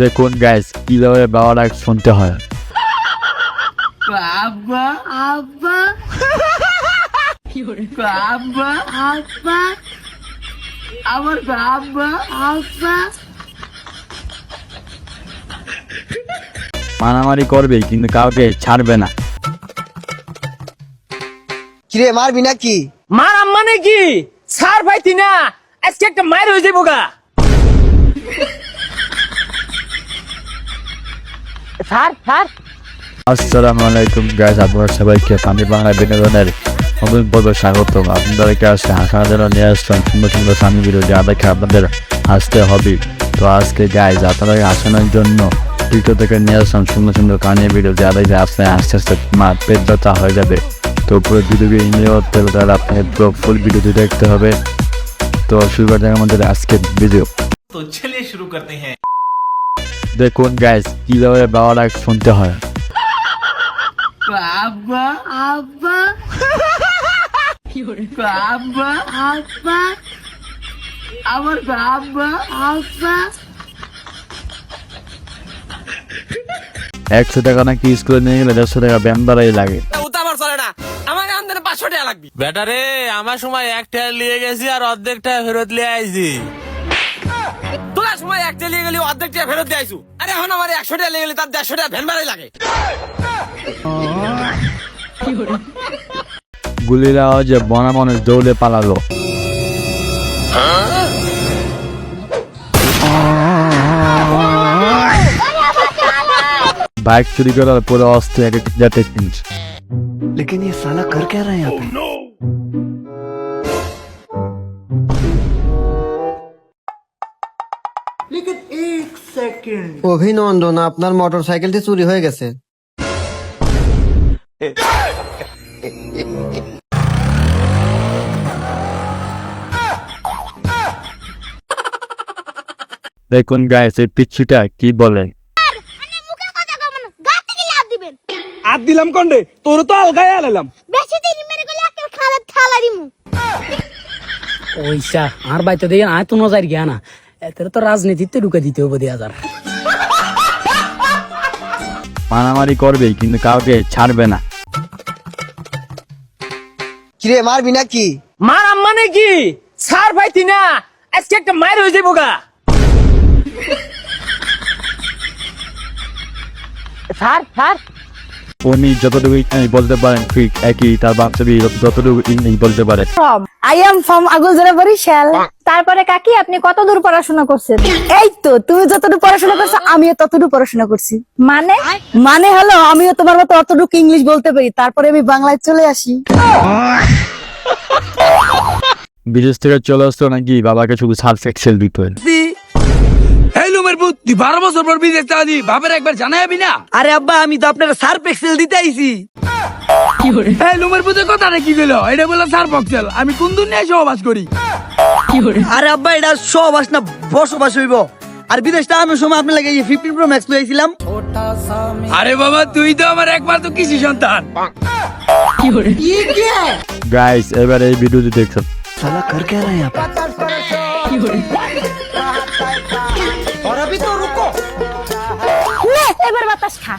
দেখুন গাইস কীভাবে বাবা ডাক শুনতে হয়। আব্বা আব্বা। আব্বা আব্বা। আমার আব্বা আব্বা। মারামারি করবে কিন্তু কাউকে ছাড়বে না। কিরে মারবি নাকি? মার মানে কি? ছাড় ভাইতি না। আজকে একটা মায়ের হয়ে যাব গা। স্যার আলাইকুম গাইজ আপনার সবাইকে আমি বাংলা বিনোদনের নতুন পর্বে স্বাগতম। আপনাদেরকে আজকে হাসানোর জন্য নিয়ে আসলাম। সুন্দর সুন্দর স্বামী ভিডিও যা দেখে আপনাদের হাসতে হবে। তো আজকে গাইজ আপনাদের হাসানোর জন্য টিকটক থেকে নিয়ে আসলাম সুন্দর সুন্দর কানের ভিডিও যা দেখে আপনার আস্তে আস্তে মা পেট ব্যথা হয়ে যাবে। তো পুরো ভিডিওকে এনজয় করতে হলে তাহলে আপনাকে পুরো ফুল ভিডিওটি দেখতে হবে। তো শুরু করতে আমাদের আজকের ভিডিও তো চলিয়ে শুরু করতে হ্যাঁ। দেখুন গাইজ কীভাবে বাবা ডাক শুনতে হয়। আব্বা আব্বা। আব্বা আব্বা। আমার আব্বা আব্বা। একশো টাকা নাকি স্কুলে নিয়ে গেলে দেড়শো টাকা ব্যায়াম দ্বারাই লাগে। উতা আমার চলে না। আমাকে আমদানি পাঁচশো টাকা লাগবে। বেটা রে আমার সময় এক টায়ার নিয়ে গেছি আর অর্ধেক টায়ার ফেরত নিয়ে আইছি। তোলার সময় একটা নিয়ে গেলি অর্ধেক টাকা ফেরত দিয়ে আইসু আরে এখন আমার একশো টাকা নিয়ে গেলি তার দেড়শো টাকা ভ্যান ভাড়াই লাগে গুলির আওয়াজে বনা মানুষ দৌড়ে পালালো বাইক চুরি করার পরে অস্ত্র এক এক যাতে কিনছ लेकिन ये साला कर क्या रहा है यहाँ पे অভিনন্দন আপনার মোটর সাইকেলটি চুরি হয়ে গেছে। দেখুন গায়ে এই পিচ্ছিটা কি বলে? আর দিলাম কন্ডে তোর তো আলগায় আলাম বেশি দিন মেরে গেলে একটা খালে থালা দিমু ওইসা আর বাইতে দিয়ে আয় তো নজার গিয়া না। এতে তো রাজনীতিতে ঢুকে দিতে হবে দিয়ে হাজার মারামারি করবে কিন্তু কাউকে ছাড়বে না। কিরে মারবি নাকি? মার আম্মা নাকি সার ভাইতি না আজকে একটা মায়ের হয়ে যাব গা। স্যার স্যার উনি যতটুকু বলতে পারেন ঠিক একই তার বাচ্চাবি যতটুকু বলতে পারে। আই এম ফ্রম আগুলজোড়া বরিশাল তারপরে কাকি আপনি কত দূর পড়াশোনা করছেন? এই তো তুমি যতটুকু পড়াশোনা করছ আমিও ততটুকু পড়াশোনা করছি। মানে? মানে হলো আমিও তোমার মতো অতটুকু ইংলিশ বলতে পারি তারপরে আমি বাংলায় চলে আসি। বিদেশ থেকে চলে আসতো নাকি? বাবাকে শুধু সার্ফ এক্সেল দিতে তুই বারো বছর পর বিদেশ যাবি বাপের একবার জানাবি না? আরে আব্বা আমি তো আপনার সার্ফ এক্সেল দিতে আইছি। এই লুমের পুজো কথাটা কি কইলো এটা বলল সার পেক্সেল আমি কোন দুনিয়ায় সহবাস করি? আরে আব্বা এটা সহবাস না বসবাস হইব। আর বিদেশটা আমি সময় আপনার ফিফটিন প্রো ম্যাক্স লইছিলাম আরে বাবা তুই তো আমার একবার তো কৃষি সন্তান। গাইস এবার এই ভিডিওটি দেখছেন। সালা কর কে বাতাস খা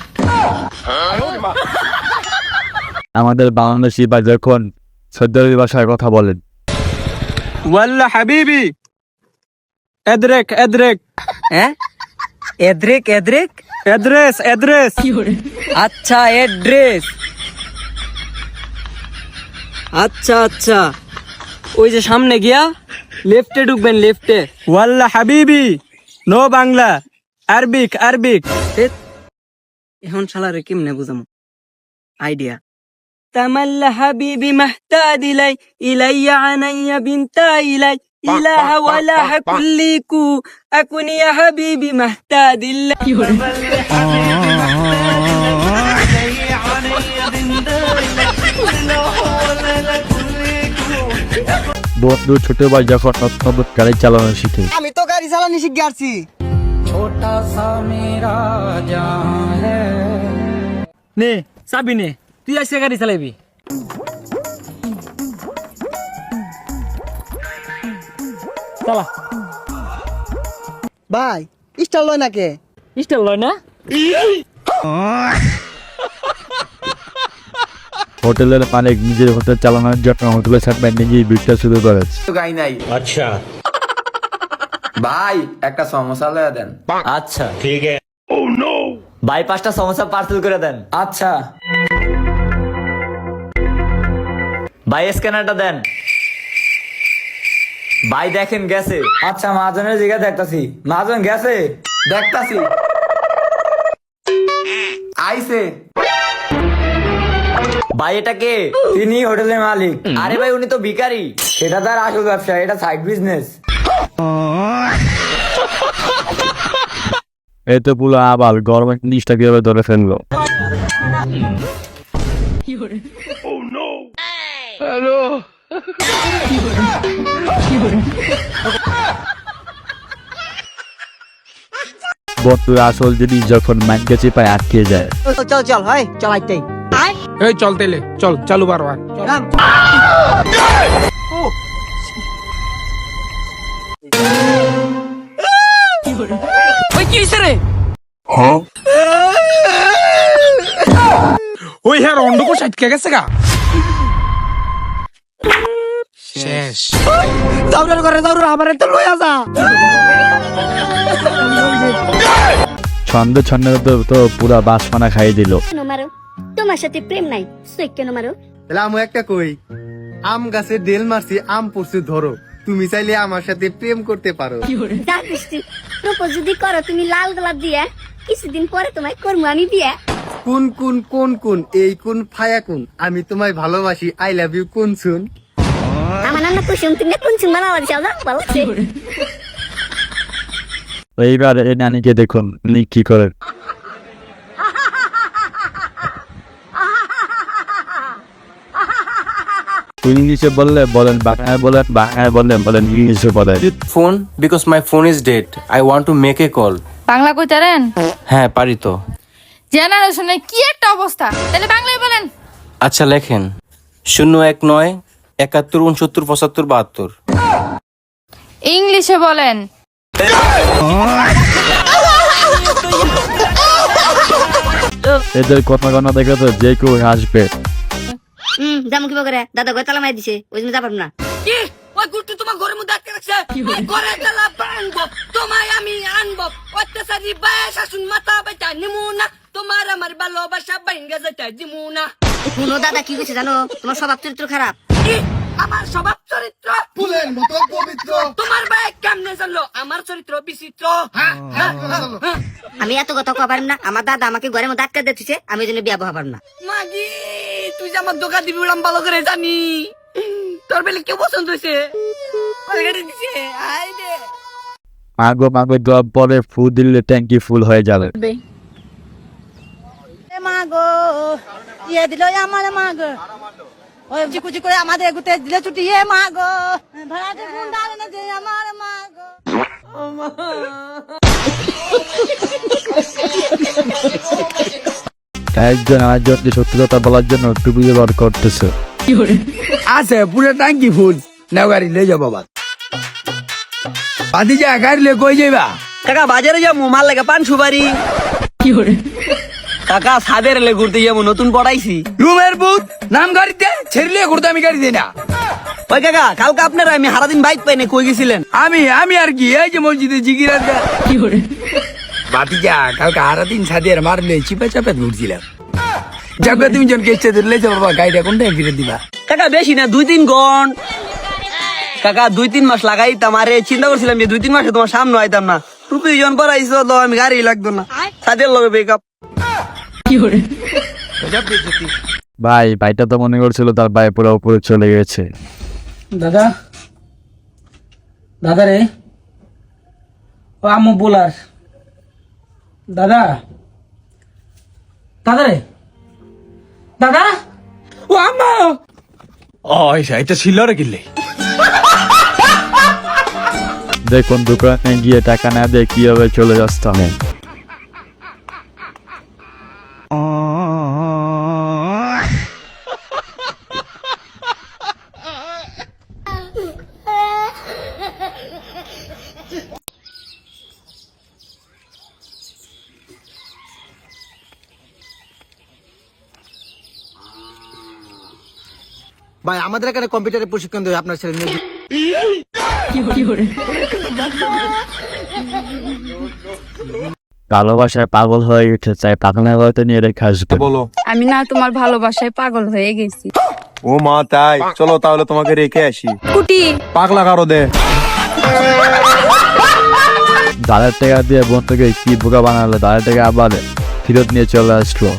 আমাদের বাংলাদেশি বা যখন সদ্যি ভাষায় কথা বলেন। ওয়াল্লা হাবিবি। এদরেক এদরেক। হ্যাঁ এদ্রেক এদ্রেক? এড্রেস এড্রেস আচ্ছা এড্রেস। আচ্ছা আচ্ছা। ওই যে সামনে গিয়া লেফটে ঢুকবেন লেফটে। ওয়াল্লা হাবিবি। নো বাংলা। Arabic Arabic. এখন শালারে কেমনে বুঝামু? আইডিয়া তামাল্লা হাবিবি মাহতাদ ইলাই ইলাইয়া আনাইয়া বিনতা ইলাই ইলাহা ওয়ালাহা কুল্লিকু আকুনি হাবিবি বন্ধু ছোট ভাই যখন নতুন গাড়ি চালানো শিখে। আমি তো গাড়ি চালানো শিখে আসছি। নে চাবি নে তুই আজকে গাড়ি চালাবি। চালা। ভাই স্টার লয় নাকে? স্টাইল লয় না? হোটেলের মালিক নিজের হোটেল চালানোর জন্য হোটেলের সামনে নিজেই বিটটা শুরু করেছে। গাই নাই। আচ্ছা। ভাই একটা সমস্যা লয়া দেন। আচ্ছা। ঠিক আছে। ভাই পাঁচটা সমস্যা পার্সেল করে দেন। আচ্ছা। ভাই স্ক্যানারটা দেন। ভাই দেখেন গেছে। আচ্ছা মাহাজনের জায়গা দেখতাছি। মাহাজন গেছে? দেখতাছি। আইছে। ভাই এটা কে? তিনি হোটেলের মালিক। আরে ভাই উনি তো ভিখারি। সেটা তার আসল ব্যবসা এটা সাইড বিজনেস এই তো পুরো আবার গরমের জিনিসটা কীভাবে ধরে ফেলল? বন্ধুর আসল জিনিস যখন মাইন্ডকে চেপায় আটকে যায়। চল চল হয় চল আইতেই এই চল তেলে চল চালু বারবার। ওই হ্যাঁ অন্ডকো সাইটকে গেছে গা। শেষ। দৌড়ার করে দৌড় আমার তো লইয়া যা। ছন্দে ছন্দে তো তো পুরা বাসমানা খাইয়ে দিল। কেন মারো? তোমার সাথে প্রেম নাই। সুই কেন মারো? তাহলে আমি একটা কই? আম গাছে ডেল মারছি আম পড়ছে ধরো। তুমি চাইলে আমার সাথে প্রেম করতে পারো। যা বৃষ্টি। প্রপোজ যদি করো তুমি লাল গোলাপ দিয়া কিছুদিন পরে তোমায় করব আমি বিয়া। কোন কোন কোন কোন? এই কোন ফায়া কোন? আমি তোমায় ভালোবাসি। আই লাভ ইউ কোন শুন আমার নাম না কুসুম তুমি কোন চুন বানাবার চাও না? ভালো এইবার এই নানিকে দেখুন উনি কি করেন। ইংলিশে বললে বলেন বাংলায় বলেন বাংলায় বললেন বলেন ইংলিশে বলেন। Phone because my phone is dead I want to make a call Bangla কইতারেন হ্যাঁ পারি তো। জেনারেশনের কি একটা অবস্থা? তাহলে বাংলায় বলেন। আচ্ছা লেখেন। শূন্য এক নয় একাত্তর উনসত্তর পঁচাত্তর বাহাত্তর। ইংলিশে বলেন। এদের কথা গণনা দেখে তো যে কেউ হাসবে। হুম জামু কি করে। দাদা গয় তালা মাই দিছে ওই জন্য যাবার না। কি? ওই গুট্টু তোমার ঘরের মধ্যে আটকে রাখছে ওই ঘরে গেলা আনব তোমায় আমি আনব। অত্যাচারী বায়া শাসন মাথা বেটা নিমু না। তোমার আমার ভালোবাসা বাইঙ্গা যেটা দিমু না। শুনো দাদা কি কইছে জানো? তোমার স্বভাব চরিত্র খারাপ আমার স্বভাব চরিত্র। ফুলের মতো পবিত্র। তোমার কেমনে জানলো? আমার চরিত্র বিচিত্র। হ্যাঁ, হ্যাঁ, হ্যাঁ। আমি এত কথা পারম না। আমার দাদা আমাকে ঘরের মধ্যে আটকা দিতেছে আমি জন্য বিয়া বহা না। মাগি তুই যে আমার দোকান দিবি আমি ভালো করে জানি। তোর বেলে কেউ পছন্দ হয়েছে? দিছে। আই দে। মাগো মাগো পরে ফু দিলে ট্যাঙ্কি ফুল হয়ে যাবে। মাগো ইয়ে দিল আমার মাগো। ওই চিকুচি করে আমাদের গুতে দিলে ছুটি। মাগো ভাড়াতে ফোন ডালে না যে আমার মাগো একজন আরেকজনকে সত্যি কথা বলার জন্য টুপি ব্যবহার করতেছে। আছে পুরো টাঙ্কি ফুল। নাও গাড়ি লে যাও বাবা। বাদি যা গাড়ি লে কই যাইবা? কাকা বাজারে যাব মাল লাগে পান সুপারি। কি করে কাকা সাদের লে ঘুরতে যাব নতুন পড়াইছি। রুমের বুথ নাম গাড়িতে? ছেড়লে ঘুরতে আমি গাড়ি দিই না। ওই কাকা কালকে আপনারা আমি সারাদিন বাইক পাইনি কই গেছিলেন? আমি আমি আর কি এই যে মসজিদে জিগিরাত কি করে? বাতিজা কালকে আরা দিন সাদিয়ার মারলে চিপে চাপে ঘুরছিলাম যাবে তুমি জন কেসে ধরলে যে বাবা গাড়িটা কোন টাইম ফিরে দিবা? কাকা বেশি না দুই তিন গন কাকা দুই তিন মাস লাগাইতাম আরে চিন্তা করছিলাম যে দুই তিন মাসে তোমার সামনে আইতাম না। টুপি জন পরাইছো তো আমি গাড়ি লাগতো না। সাদের লগে বেকআপ কি করে? ভাই ভাইটা তো মনে করছিল তার ভাই পুরো উপরে চলে গেছে। দাদা? দাদা রে? ও আম্মু বোলার। দাদা? দাদা রে? দাদা? ও আম্মা! ও এটা ছিল রে কিনলে। দেখুন দোকানে গিয়ে টাকা না দিয়ে কীভাবে চলে যাচ্ছে আমাদের এখানে কম্পিউটারের প্রশিক্ষণ দেবে আপনার ছেলে নিয়ে। ভালোবাসায় পাগল হয়ে উঠে চাই পাগলা হয়তো নিয়ে রেখে আসবে। বলো। আমি না তোমার ভালোবাসায় পাগল হয়ে গেছি। ও মা তাই। চলো তাহলে তোমাকে রেখে আসি। কুটি। পাগলা কারও দে। দাঁড়ের টাকা দিয়ে বন্ধুকে কি বোকা বানালো দাঁড়ের টাকা আবার ফেরত নিয়ে চলে আসলো।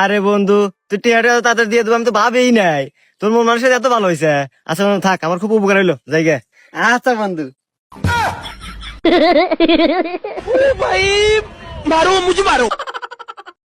আরে বন্ধু তুই টিয়াটা তাদের দিয়ে দেবো আমি তো ভাবেই নাই। তোর মন মানুষের এত ভালো হয়েছে আচ্ছা বন্ধু, থাক আমার খুব উপকার হইল। জায়গা আচ্ছা বন্ধু। মারো মুঝে মারো।